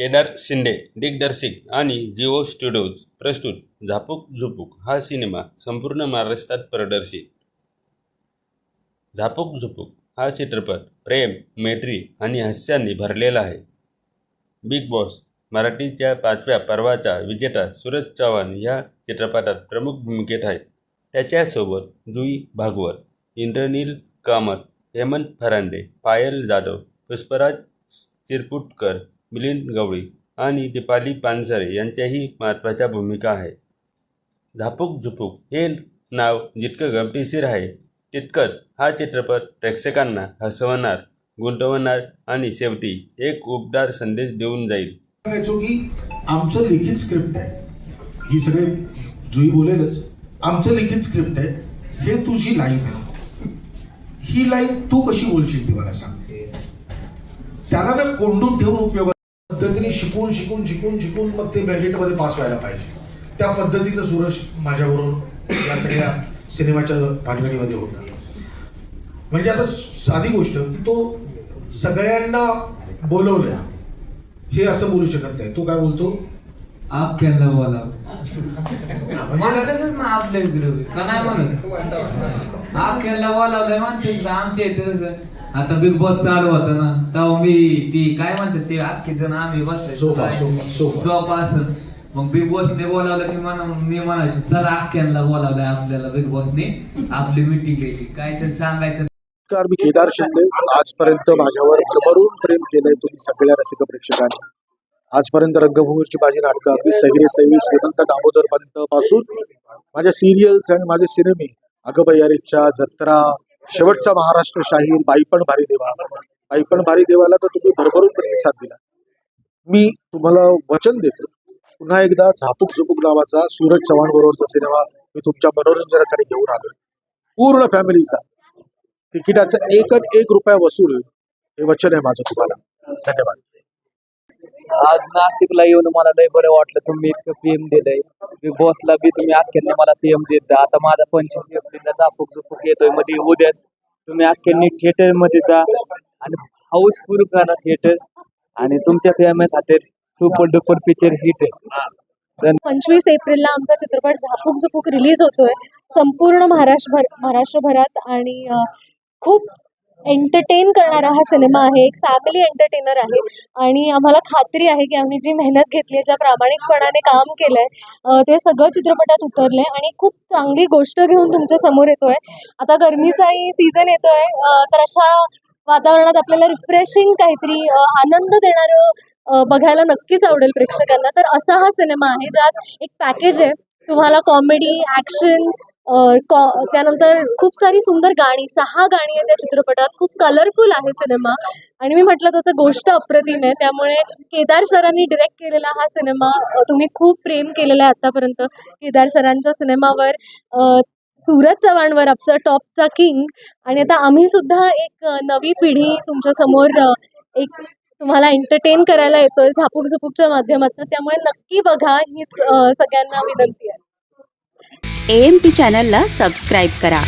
केदार शिंदे दिग्दर्शिक आणि जिओ स्टुडिओज प्रस्तुत झापूक झुपूक हा सिनेमा संपूर्ण महाराष्ट्रात प्रदर्शित. झापूक झुपूक हा चित्रपट प्रेम मैत्री आणि हास्याने भरलेला आहे. बिग बॉस मराठीच्या पाचव्या पर्वाचा विजेता सूरज चव्हाण या चित्रपटात प्रमुख भूमिकेत आहे. त्याच्यासोबत जुई भागवत इंद्रनील कामत हेमंत फरांडे पायल जाधव पुष्पराज चिरपुटकर मिलिंद गवळी आणि दीपाली पानसरे यांच्याही महत्त्वाच्या भूमिका आहेत. झापूक झुपूक हे नाव जितकं गमतीशीर आहे तितकंच हा चित्रपट प्रेक्षकांना हसवणार गुंतवणार आणि शेवटी एक उबदार संदेश देऊन जाईल. की आमचं लिखित स्क्रिप्ट आहे. ही सगळे जुई बोलेलच. आमचं लिखित स्क्रिप्ट आहे. हे तुझी लाईन आहे. ही लाईन तू कशी बोलशील ती मला सांग. त्याला ना कोंडून ठेवून उपयोग पद्धतीने शिकून शिकून शिकून शिकून मग ते मेरिटमध्ये पास व्हायला पाहिजे. त्या पद्धतीचं सूरज माझ्याबरोबर या सगळ्या सिनेमाच्या भानगडीमध्ये होता म्हणजे आता साधी गोष्ट की तो सगळ्यांना बोलवलं हे असं बोलू शकत नाही. तो काय बोलतो? बोला मला तसंच ना आपल्या इकडे का नाही म्हणून अख्ख्याला बोलावलंय म्हणते आमच्या इथं आता बिग बॉस चालू होता ना तेव्हा मी ती काय म्हणतात ते अख्खे जण आम्ही सोफा, बसायचो सोफा, सोफा. सोफा असं. मग बिग बॉसने बोलावलं की मला मी म्हणायचो चला अख्ख्यांना बोलावलंय आपल्याला बिग बॉसने आपली मिटिंग घ्यायची काय तर सांगायचं. नमस्कार मी केदार शिंदे. आजपर्यंत माझ्यावर भरभरून प्रेम केलंय तुम्ही सगळ्या रसिक प्रेक्षकांनी. आजपर्यंत रंगभूमीची माझी नाटकं अगदी सहिरे सही श्रीमंत दामोदर पंत पासून माझ्या सिरियल्स आणि माझे सिनेमे अगबयारीच्या जत्रा शेवटचा महाराष्ट्र शाहीर बाईपण भारी देवा बाईपण भारी देवाला तर तुम्ही भरभरून प्रतिसाद दिला. मी तुम्हाला वचन देतो पुन्हा एकदा झापूक झुपूक नावाचा सूरज चव्हाण बरोबरचा सिनेमा मी तुमच्या मनोरंजनासाठी घेऊन आलो पूर्ण फॅमिलीचा तिकिटाचा एकच एक रुपया वसूल होईल हे वचन आहे माझं तुम्हाला. धन्यवाद. आज नाशिकला येऊन मला लय बरं वाटलं. तुम्ही इतकं पीएम दिलंय. मी बॉसला बी तुम्ही अख्ख्यांनी मला पीएम देत. जा आता माझा पंचवीस एप्रिलला झापूक झुपूक येतोय. मध्ये उद्या तुम्ही अख्ख्यांनी थिएटरमध्ये जा. आणि हाऊसफुल करा थिएटर आणि तुमच्या फॅमिली खातीर सुपर डुपर पिक्चर हिट आहे पंचवीस एप्रिलला आमचा चित्रपट झापूक झुपूक रिलीज होतोय. संपूर्ण महाराष्ट्रभर महाराष्ट्रभरात आणि खूप एंटरटेन करणारा हा सिनेमा आहे. एक फॅमिली एंटरटेनर आहे. आणि आम्हाला खात्री आहे की आम्ही जी मेहनत घेतली आहे ज्या प्रामाणिकपणाने काम केलंय आहे ते सगळं चित्रपटात उतरलंय. आणि खूप चांगली गोष्ट घेऊन तुमच्यासमोर येतोय. आता गरमीचाही सीझन येतोय तर अशा वातावरणात आपल्याला रिफ्रेशिंग काहीतरी आनंद देणारं बघायला नक्कीच आवडेल प्रेक्षकांना. तर असा हा सिनेमा आहे ज्यात एक पॅकेज आहे. तुम्हाला कॉमेडी ॲक्शन त्यानंतर खूप सारी सुंदर गाणी सहा गाणी आहेत त्या चित्रपटात. खूप कलरफुल आहे सिनेमा. आणि मी म्हटलं तसं गोष्ट अप्रतिम आहे. त्यामुळे केदार सरांनी डिरेक्ट केलेला हा सिनेमा तुम्ही खूप प्रेम केलेला आहे आतापर्यंत. केदार सरांच्या सिनेमावर सूरज चव्हाणवर आमचा टॉपचा किंग. आणि आता आम्ही सुद्धा एक नवी पिढी तुमच्यासमोर एक तुम्हाला एंटरटेन करायला येतोय झापूक झुपूकच्या माध्यमातून. त्यामुळे नक्की बघा हीच सगळ्यांना विनंती आहे. एम पी चॅनलला सबस्क्राईब करा.